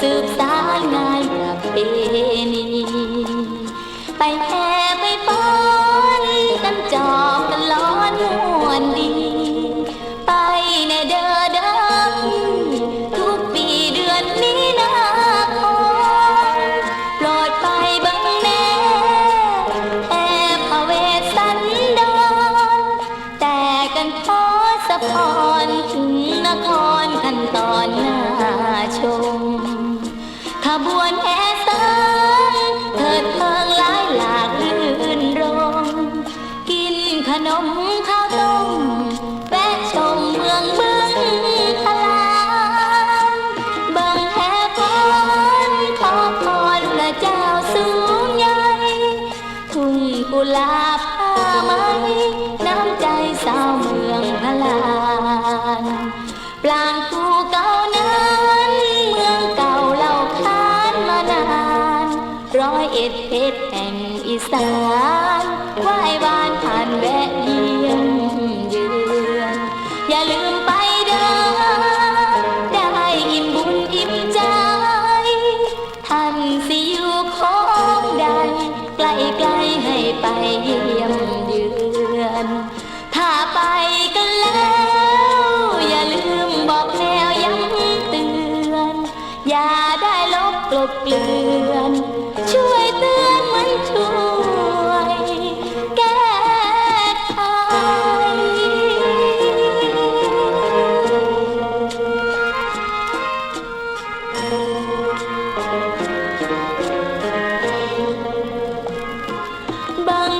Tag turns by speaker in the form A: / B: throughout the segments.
A: สืบสานงานประเพณีไปแห่ไปป้อนกันจอบกันล้อนม่วนดี ไปในเด้อเด้อทุกปีเดือนนี้นาคมโปรดไปบังแน่แอบพะเวสันดรแต่กันพอสะพร กุหลาบผ้าไหมน้ำใจสาวเมืองพลานปลางกูเก่านั้นเมืองเก่าเล่าขานมานานร้อยเอ็ดเพชรแห่งอีสานไหว้วานผ่านแวะเยี่ยน ถ้าไปกันแล้ว อย่าลืมบอกแนวย้ำเตือน อย่าได้ลบกลบเกลื่อน ช่วยเตือนมันช่วยแก้ไขบัง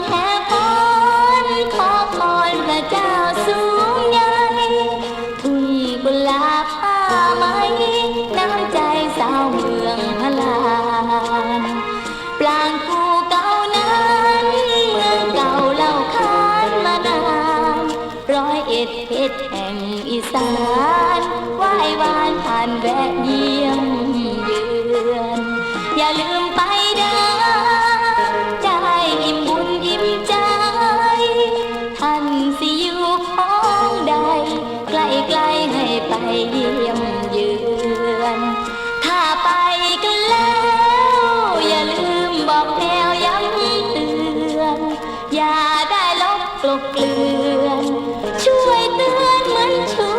A: กุหลาบผ้าไหมน้ำใจสาวเมืองพลานปลางภูเก่านั้นเมืองเก่าเล่าขานมานานร้อยเอ็ดเพชรแห่งอีสานไหว้วานผ่านแวะเยี่ยมเยือน อย่าลืมไปเด้อ chuối tươi mận chuối